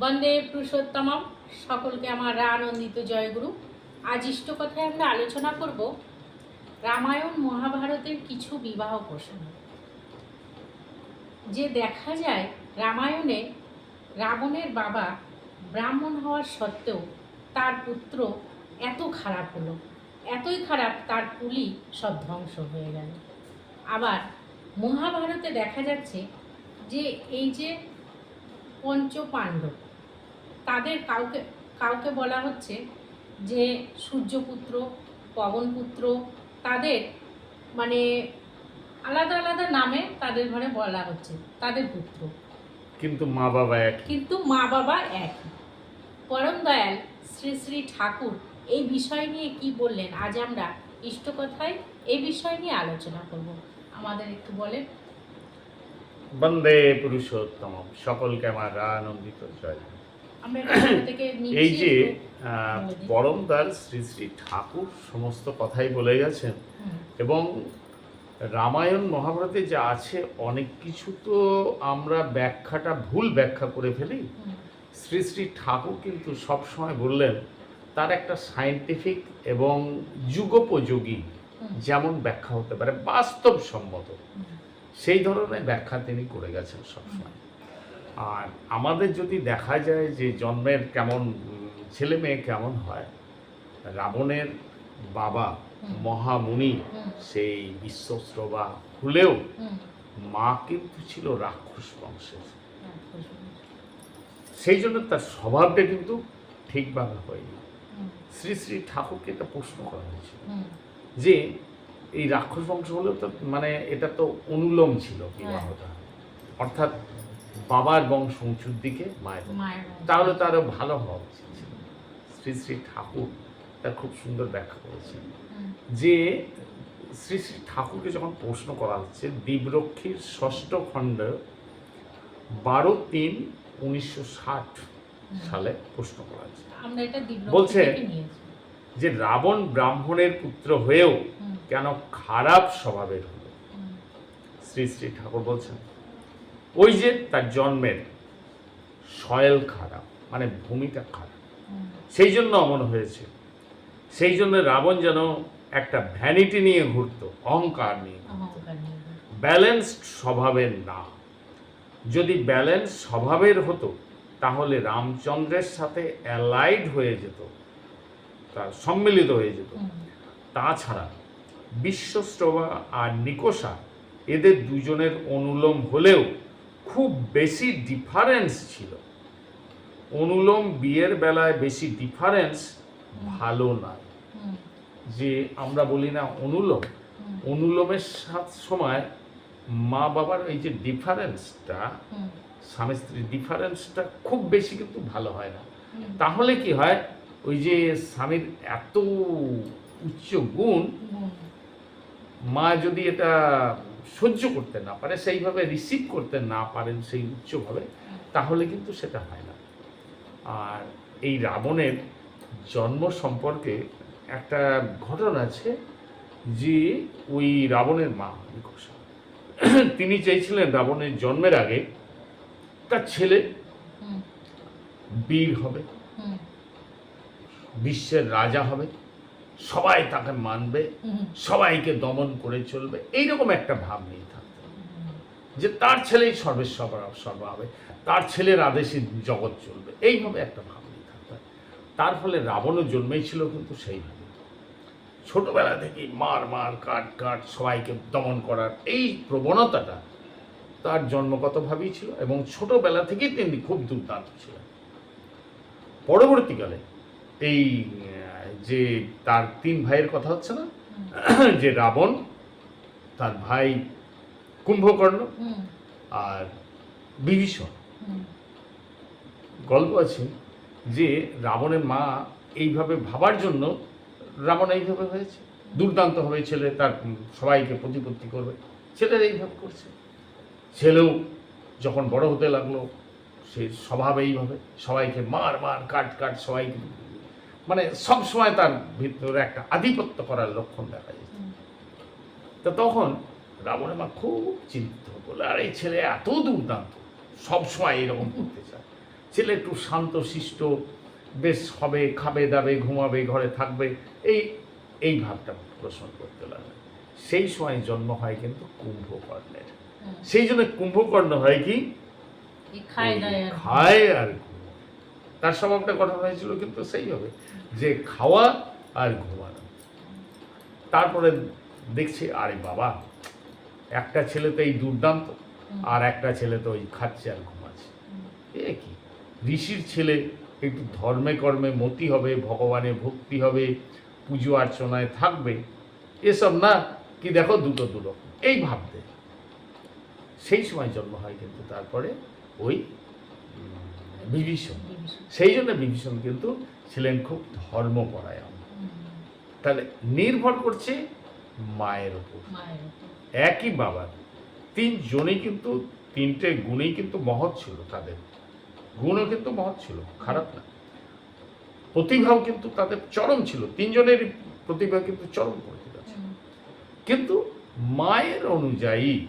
বন্দে পুরুষোত্তমম। সকলকে আমার আনন্দিত জয়গুরু। আজ ইষ্ট কথায় আমরা আলোচনা করব রামায়ণ মহাভারতের কিছু বিবাহ প্রসঙ্গ। যে দেখা যায় রামায়ণে রাবণের বাবা ব্রাহ্মণ হওয়ার সত্ত্বেও তার পুত্র এত খারাপ হলো, এতই খারাপ তার পুলি সব ধ্বংস হয়ে গেল। আবার মহাভারতে দেখা যাচ্ছে যে এই যে পঞ্চ পাণ্ডব তাদের কাউকে কাউকে বলা হচ্ছে যে সূর্যপুত্র পবনপুত্র তাদের মানে আলাদা আলাদা নামে তাদের ঘরে বলা হচ্ছে তাদের পুত্র। কিন্তু মা বাবা এক। কিন্তু মা বাবা একই পরম দয়াল শ্রী শ্রী ঠাকুর এই বিষয় নিয়ে কি বললেন? আজ আমরা ইষ্টকথায় এই বিষয় নিয়ে আলোচনা করব। আমাদের একটু বলেন। বন্দে পুরুষোত্তম সকলকে আমার আনন্দিত জয়। এই যে একটু। আহ, বলে দিন। পরম দয়াল শ্রী শ্রী ঠাকুর সমস্ত কথাই বলে গেছেন। এবং রামায়ণ মহাভারতে যা আছে অনেক কিছু তো আমরা ব্যাখ্যাটা ভুল ব্যাখ্যা করে ফেলি। শ্রী শ্রী ঠাকুর কিন্তু সবসময় বললেন তার একটা সায়েন্টিফিক এবং যুগোপযোগী যেমন ব্যাখ্যা হতে পারে বাস্তবসম্মত। সেই ধরনের ব্যাখ্যা তিনি করে গেছেন সবসময় আর আমাদের যদি দেখা যায় যে জন্মের কেমন ছেলে মেয়ে কেমন হয় রাবণের বাবা মহামুনি সেই বিশ্বস্রবা হলেও মা কিন্তু ছিল রাক্ষস বংশের। হ্যাঁ, সেই জন্য তার স্বভাবটা কিন্তু ঠিকভাবে হয়নি। শ্রী শ্রী ঠাকুরকে একটা প্রশ্ন করা হয়েছিল যে এই রাক্ষস বংশ হলেও তো মানে এটা তো অনুলোম ছিল বিবাহটা। অর্থাৎ বাবার বংশ উঁচুর দিকে মায়ের। তাহলে তো আরও ভালো হওয়া উচিত ছিল। শ্রী শ্রী ঠাকুর তার খুব সুন্দর ব্যাখ্যা করেছেন। যে শ্রী শ্রী ঠাকুরকে যখন প্রশ্ন করা হচ্ছে দ্বীপরক্ষীর ষষ্ঠ খণ্ড বারো তিন উনিশশো ষাট সালে প্রশ্ন করা হচ্ছে। বলছে- যে রাবণ ব্রাহ্মণের পুত্র হয়েও কেন খারাপ স্বভাবের হলো? শ্রী শ্রী ঠাকুর বলছেন ওই যে তার জন্মের সয়েল খারাপ মানে ভূমিটা খারাপ। সেই জন্য অমন হয়েছে। সেই জন্য রাবণ যেন একটা ভ্যানিটি নিয়ে ঘুরতো অহংকার নিয়ে। ব্যালেন্সড স্বভাবের না। যদি ব্যালেন্স স্বভাবের হতো তাহলে রামচন্দ্রের সাথে অ্যালাইড হয়ে যেত তার সম্মিলিত হয়ে যেত। তাছাড়া বিশ্বস্রবা আর নিকোষা এদের দুজনের অনুলোম হলেও খুব বেশি ডিফারেন্স ছিল। অনুলোম বিয়ের বেলায় বেশি ডিফারেন্স ভালো নয়। হুম, যে আমরা বলি না অনুলোম অনুলোমের সাথ সময় মা বাবার এই যে ডিফারেন্সটা স্বামী স্ত্রীর ডিফারেন্সটা খুব বেশি কিন্তু ভালো হয় না। তাহলে কি হয়? ওই যে স্বামীর এত উচ্চ গুণ মা যদি এটা সহ্য করতে না পারে সেইভাবে রিসিভ করতে না পারেন সেই উচ্চভাবে তাহলে কিন্তু সেটা হয় না। আর এই রাবণের জন্ম সম্পর্কে একটা ঘটনা আছে যে ওই রাবণের মা নিকষা তিনি চেয়েছিলেন রাবণের জন্মের আগে তার ছেলে বীর হবে বিশ্বের রাজা হবে। সবাই তাকে মানবে সবাইকে দমন করে চলবে। এইরকম একটা ভাব নিয়ে থাকতে যে তার ছেলেই সর্বেশ্বর সর্ব হবে তার ছেলের আদেশে জগৎ চলবে। এইভাবে একটা ভাব নিয়ে থাকতে তার ফলে রাবণও জন্মেছিল কিন্তু সেইভাবে। ছোটবেলা থেকেই মার মার কাট কাট সবাইকে দমন করার এই প্রবণতাটা তার জন্মগতভাবেই ছিল এবং ছোটবেলা থেকেই তিনি খুব দুর্দান্ত ছিলেন। পরবর্তীকালে এই যে তার তিন ভাইয়ের কথা হচ্ছে না? যে রাবণ তার ভাই কুম্ভকর্ণ আর বিভীষণ। গল্প আছে যে রাবণের মা এইভাবে ভাবার জন্য রাবণ এইভাবে হয়েছে। দুর্দান্ত হবে ছেলে তার সবাইকে প্রতিপত্তি করবে। ছেলের এইভাবে করছে। ছেলেও যখন বড় হতে লাগল সে স্বভাব এইভাবে সবাইকে মার মার কাট কাট সবাইকে মানে সব সময় তার ভিতরে একটা আধিপত্য করার লক্ষণ দেখা যায়। তো তখন রাবণের মা খুব চিন্তিত বলে আর এই ছেলে এত দুর্দান্ত। সব সময় এরকম করতে চায়। ছেলে একটু শান্ত শিষ্ট বেশ হবে খাবে দাবে ঘুমাবে ঘরে থাকবে। এই এই ভাবটা পোষণ করতে লাগবে সেই সময় জন্ম হয় কিন্তু কুম্ভকর্ণের। সেই জন্য কুম্ভকর্ণ হয় কি? খায় আর খায় আর ঘুমায় তার স্বভাবটা গঠন হয়েছিল, কিন্তু সেই হবে। যে খাওয়া আর ঘুমানো। তারপরে দেখছি, আরে বাবা, একটা ছেলে তো এই দুর্দান্ত, আর একটা ছেলে তো ওই খাচ্ছে আর ঘুমাচ্ছে। এ কি? ঋষির ছেলে একটু ধর্মে কর্মে মতি হবে, ভগবানে ভক্তি হবে, পুজো অর্চনায় থাকবে, এসব না কি দেখো দুটো দুটো এই ভাবতে। সেই সময় জন্ম হয় কিন্তু তারপরে ওই বিভীষণ। সেই জন্য বিভীষণ কিন্তু ছিলেন খুব ধর্মপরায়ণ। তাহলে নির্ভর করছে মায়ের উপর। একই বাবার। তিনজনেই কিন্তু তিনটে গুণেই কিন্তু মহৎ ছিল তাদের। গুণও কিন্তু মহৎ ছিল খারাপ না। প্রতিভাও কিন্তু তাদের চরম ছিল। তিনজনের প্রতিভা কিন্তু চরম প্রতিভা ছিল। কিন্তু মায়ের অনুযায়ী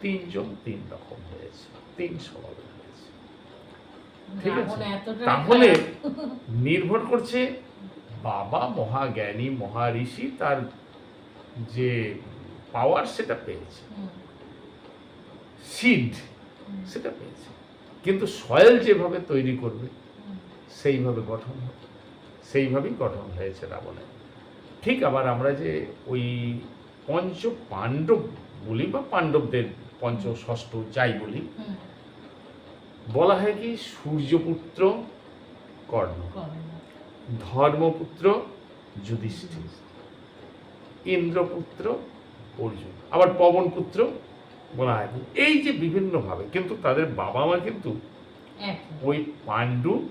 তিনজন তিন রকম হয়েছে তিন স্বভাবের ঠিক আছে। তাহলে নির্ভর করছে বাবা মহাজ্ঞানী মহারিষি তার যে পাওয়ার সেটা পেয়েছে। সিড সেটা পেয়েছে কিন্তু সয়েল যেভাবে তৈরি করবে সেইভাবে গঠন হবে সেইভাবেই গঠন হয়েছে রাবণের ঠিক আবার আমরা যে ওই পঞ্চ পাণ্ডব বলি বা পাণ্ডবদের পঞ্চ ষষ্ঠ যাই বলি। বলা হয় কি সূর্যপুত্র কর্ণ। ধর্মপুত্র যুধিষ্ঠির। ইন্দ্রপুত্র অর্জুন। আবার পবনপুত্র বলা হয় এই যে বিভিন্নভাবে কিন্তু তাদের বাবা মা কিন্তু ওই পাণ্ডু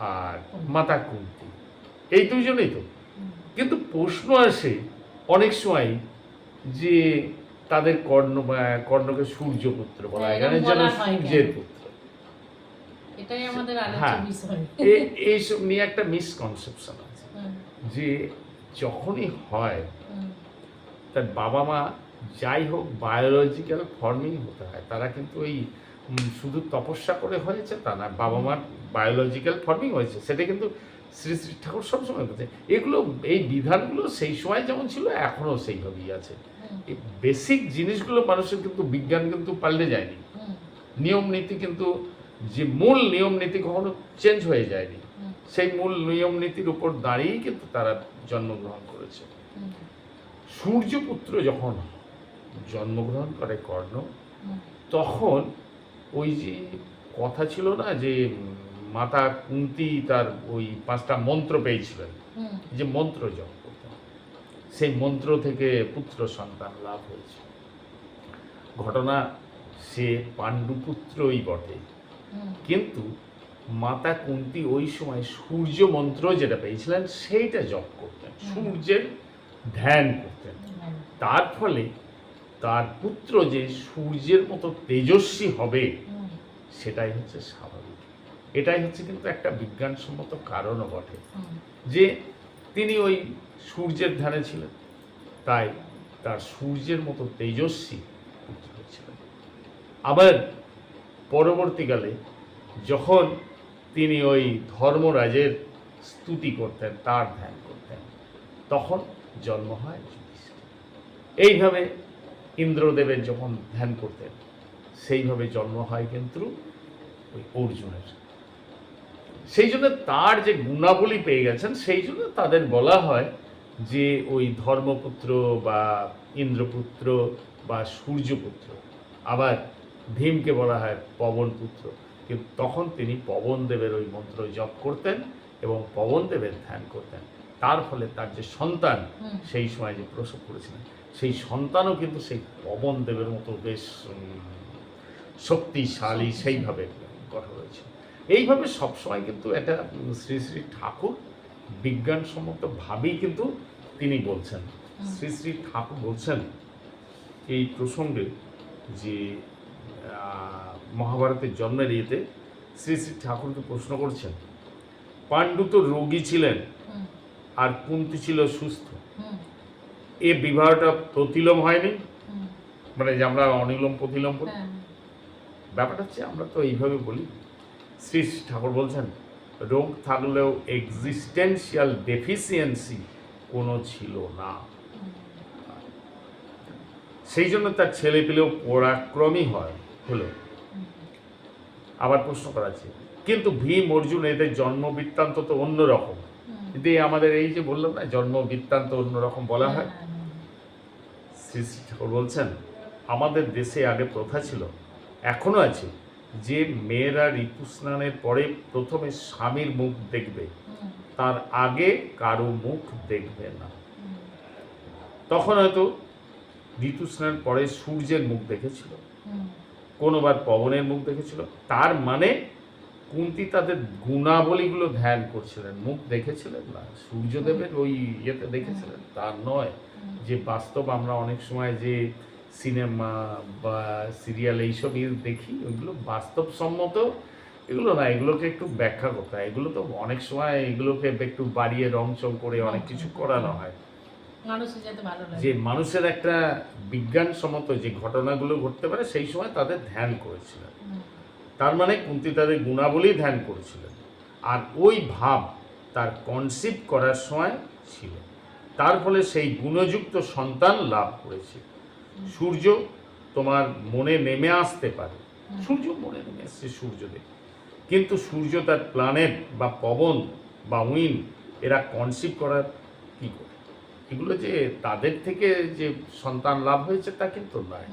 আর মাতা কুন্তি। এই দুজনেই তো। কিন্তু প্রশ্ন আসে অনেক সময় যে তাদের কর্ণ কর্ণকে সূর্যপুত্র বলা হয়। হ্যাঁ, এখানে যেন? সূর্যের পুত্র। এটাই আমাদের আলোচ্য হ্যাঁ। বিষয়। এ- এইসব নিয়ে একটা মিসকনসেপশন আছে। যে যখনই হয় তার বাবা মা যাই হোক বায়োলজিক্যাল ফর্মিং হতে হয় তারা কিন্তু ওই শুধু তপস্যা করে হয়েছে তা না বাবা মার বায়োলজিক্যাল ফর্মিং হয়েছে সেটা কিন্তু শ্রী শ্রী ঠাকুর সবসময় বলছে। এগুলো এই বিধানগুলো সেই সময় যেমন ছিল এখনও সেইভাবেই আছে। বেসিক জিনিসগুলো মানুষের কিন্তু বিজ্ঞান কিন্তু পাল্টে যায়নি। নিয়ম নীতি কিন্তু যে মূল নিয়ম নীতি কখনো চেঞ্জ হয়ে যায়নি। সেই মূল নিয়ম নীতির উপর দাঁড়িয়েই কিন্তু তারা জন্মগ্রহণ করেছে। সূর্যপুত্র যখন জন্মগ্রহণ করে কর্ণ তখন ওই যে কথা ছিল না যে মাতা কুন্তি তার ওই পাঁচটা মন্ত্র পেয়েছিলেন যে মন্ত্র জপ করতেন সেই মন্ত্র থেকে পুত্র সন্তান লাভ হয়েছে। ঘটনা সে পাণ্ডুপুত্রই বটে। কিন্তু মাতা কুন্তি ওই সময় সূর্য মন্ত্র যেটা পেয়েছিলেন সেইটা জপ করতেন। সূর্যের ধ্যান করতেন। তার ফলে তার পুত্র যে সূর্যের মতো তেজস্বী হবে সেটাই হচ্ছে স্বাভাবিক। এটাই হচ্ছে কিন্তু একটা বিজ্ঞানসম্মত কারণও বটে যে তিনি ওই সূর্যের ধ্যানে ছিলেন তাই তার সূর্যের মতো তেজস্বী পুত্র হয়েছিলেন আবার পরবর্তীকালে যখন তিনি ওই ধর্মরাজের স্তুতি করতেন, তার ধ্যান করতেন, তখন জন্ম হয় এইভাবে ইন্দ্রদেবের যখন ধ্যান করতেন, সেইভাবে জন্ম হয় কিন্তু ওই অর্জুনের। সেই জন্য তার যে গুণাবলী পেয়ে গেছেন, সেই জন্য তাদের বলা হয় যে ওই ধর্মপুত্র বা ইন্দ্রপুত্র বা সূর্যপুত্র, আবার ভীমকে বলা হয় পবনপুত্র কিন্তু তখন তিনি পবনদেবের ওই মন্ত্র জপ করতেন এবং পবনদেবের ধ্যান করতেন। তার ফলে তার যে সন্তান সেই সময় যে প্রসব করেছিলেন সেই সন্তানও কিন্তু সেই পবনদেবের মতো বেশ শক্তিশালী সেইভাবে গঠন হয়েছে। এইভাবে সবসময় কিন্তু এটা শ্রী শ্রী ঠাকুর বিজ্ঞানসম্মতভাবেই কিন্তু তিনি বলছেন। শ্রী শ্রী ঠাকুর বলছেন এই প্রসঙ্গে যে মহাভারতের জন্মের ইয়েতে শ্রী শ্রী ঠাকুরকে প্রশ্ন করছেন পাণ্ডু তো রোগী ছিলেন আর কুন্তি ছিল সুস্থ। এ বিবাহটা প্রতিলোম হয়নি? মানে যে আমরা অনিলম প্রতিলোম করি হ্যাঁ। ব্যাপারটা হচ্ছে আমরা তো এইভাবে বলি। শ্রী শ্রী ঠাকুর বলছেন রোগ থাকলেও এক্সিস্টেন্সিয়াল ডেফিসিয়েন্সি কোনো ছিল না। সেই জন্য তার ছেলে পেলেও পরাক্রমী হয় হলো। আবার প্রশ্ন করা আছে কিন্তু ভীম অর্জুন এদের জন্ম বৃত্তান্ত তো অন্যরকম কিন্তু আমাদের এই যে বললাম না জন্ম বৃত্তান্ত অন্যরকম বলা হয় শ্রী শ্রী ঠাকুর বলছেন আমাদের দেশে আগে প্রথা ছিল এখনও আছে যে মেয়েরা ঋতু স্নানের পরে প্রথমে স্বামীর মুখ দেখবে তার আগে কারও মুখ দেখবে না। তখন হয়তো ঋতু স্নান পরে সূর্যের মুখ দেখেছিল। কোনোবার পবনের মুখ দেখেছিল। তার মানে কুন্তি তাদের গুণাবলীগুলো ধ্যান করছিলেন। মুখ দেখেছিলেন না? সূর্যদেবের ওই ইয়েতে দেখেছিলেন? তার নয়। যে বাস্তব আমরা অনেক সময় যে সিনেমা বা সিরিয়াল এইসব ইয়ে দেখি ওইগুলো বাস্তবসম্মত এগুলো না এগুলোকে একটু ব্যাখ্যা করতে হয়। এগুলো তো অনেক সময় এগুলোকে একটু বাড়িয়ে রং চং করে অনেক কিছু করানো হয়। যে মানুষের একটা বিজ্ঞানসম্মত যে ঘটনাগুলো ঘটতে পারে সেই সময় তাদের ধ্যান করেছিলেন। তার মানে কুন্তি তাদের গুণাবলী ধ্যান করেছিলেন। আর ওই ভাব তার কনসিভ করার সময় ছিল। তার ফলে সেই গুণযুক্ত সন্তান লাভ করেছে। সূর্য তোমার মনে নেমে আসতে পারে। সূর্য মনে নেমে আসছে সূর্যদেব কিন্তু সূর্য তার প্ল্যানেট বা পবন বা উইন এরা কনসিভ করার এগুলো যে তাদের থেকে যে সন্তান লাভ হয়েছে তা কিন্তু নয়।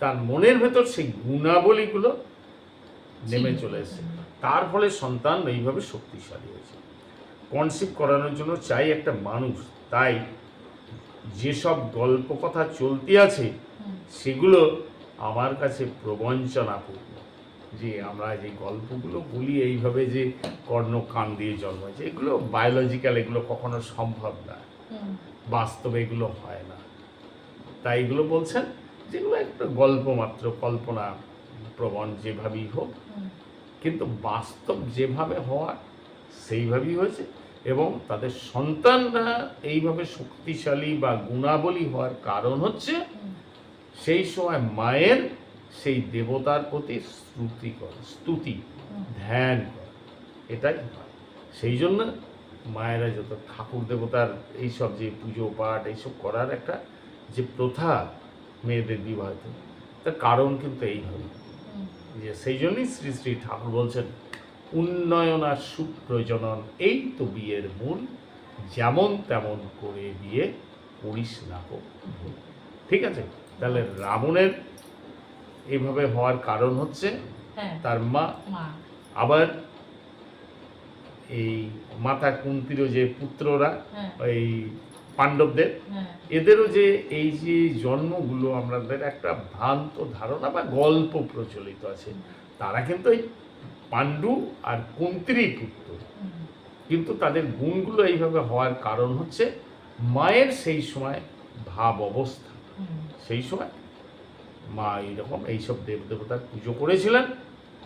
তার মনের ভেতর সেই গুণাবলীগুলো নেমে চলে এসেছে। তার ফলে সন্তান এইভাবে শক্তিশালী হয়েছে। কনসিভ করানোর জন্য চাই একটা মানুষ। তাই যেসব গল্প কথা চলতি আছে সেগুলো আমার কাছে প্রবঞ্চনাপূর্ণ। যে আমরা যে গল্পগুলো বলি এইভাবে যে কর্ণ কান দিয়ে জন্মাচ্ছে এগুলো বায়োলজিক্যাল এগুলো কখনো সম্ভব না। বাস্তবে এগুলো হয় না। তাই এগুলো বলছেন যেগুলো একটা গল্প মাত্র, কল্পনা প্রবণ যেভাবেই হোক। কিন্তু বাস্তব যেভাবে হওয়ার, সেইভাবেই হয়েছে এবং তাদের সন্তানরা এইভাবে শক্তিশালী বা গুণাবলী হওয়ার কারণ হচ্ছে সেই সময় মায়ের সেই দেবতার প্রতি স্তুতি করে, স্তুতি, ধ্যান করে। এটাই হয়। সেই জন্য মায়েরা যত ঠাকুর দেবতার এইসব যে পুজো পাঠ এইসব করার একটা যে প্রথা মেয়েদের বিবাহিত তার কারণ কিন্তু এইভাবে হুম, যে সেই জন্যই শ্রী শ্রী ঠাকুর বলছেন উন্নয়ন আর সুখ সুপ্রজনন এই তো বিয়ের মূল যেমন তেমন করে বিয়ে করিস না ভুল। ঠিক আছে? তাহলে রাবণের এইভাবে হওয়ার কারণ হচ্ছে হ্যাঁ। তার মা। আবার এই মাতা কুন্তিরও যে পুত্ররা হ্যাঁ। এই পাণ্ডবদের হ্যাঁ। এদেরও যে এই যে জন্মগুলো আমাদের একটা ভ্রান্ত ধারণা বা গল্প প্রচলিত আছে তারা কিন্তু এই পাণ্ডু আর কুন্তিরই পুত্র। কিন্তু তাদের গুণগুলো এইভাবে হওয়ার কারণ হচ্ছে মায়ের সেই সময় ভাব অবস্থা। সেই সময় মা এইরকম এইসব দেবদেবতার পুজো করেছিলেন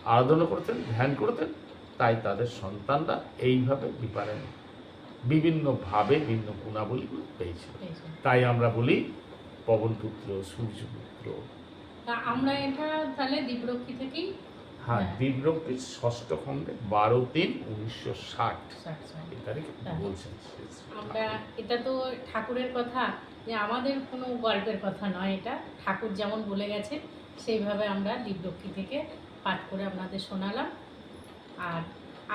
আরাধনা করতেন ধ্যান করতেন তাই তাদের সন্তানরা এইভাবে বিপারেন বিভিন্নভাবে ভিন্ন গুণাবলীগুলো পেয়েছিল পেয়েছি। তাই আমরা বলি পবনপুত্র সূর্যপুত্র তা আমরা এটা তাহলে দ্বীপরক্ষী থেকেই হ্যাঁ হ্যাঁ। দিব্রক্তির ষষ্ঠ খণ্ডে বারো তিন উনিশশো ষাট তারিখে হ্যাঁ। বলছেন আমরা এটা তো ঠাকুরের কথা যে আমাদের কোনো গল্পের কথা নয় এটা ঠাকুর যেমন বলে গেছে সেইভাবে আমরা দিব্যক্ষী থেকে পাঠ করে আপনাদের শোনালাম আর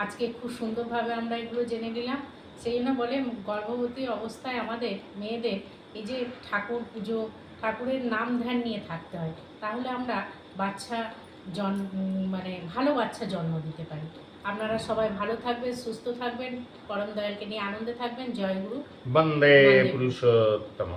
আজকে খুব সুন্দরভাবে আমরা এগুলো জেনে নিলাম। সেই জন্য বলে গর্ভবতী অবস্থায় আমাদের মেয়েদের এই যে ঠাকুর পুজো ঠাকুরের নাম ধ্যান নিয়ে থাকতে হয় তাহলে আমরা বাচ্চা জন মানে ভালো বাচ্চা জন্ম দিতে পারি। আপনারা সবাই ভালো থাকবেন সুস্থ থাকবেন পরম দয়ালকে নিয়ে আনন্দে থাকবেন। জয় গুরু। বন্দে বন্দে। পুরুষোত্তম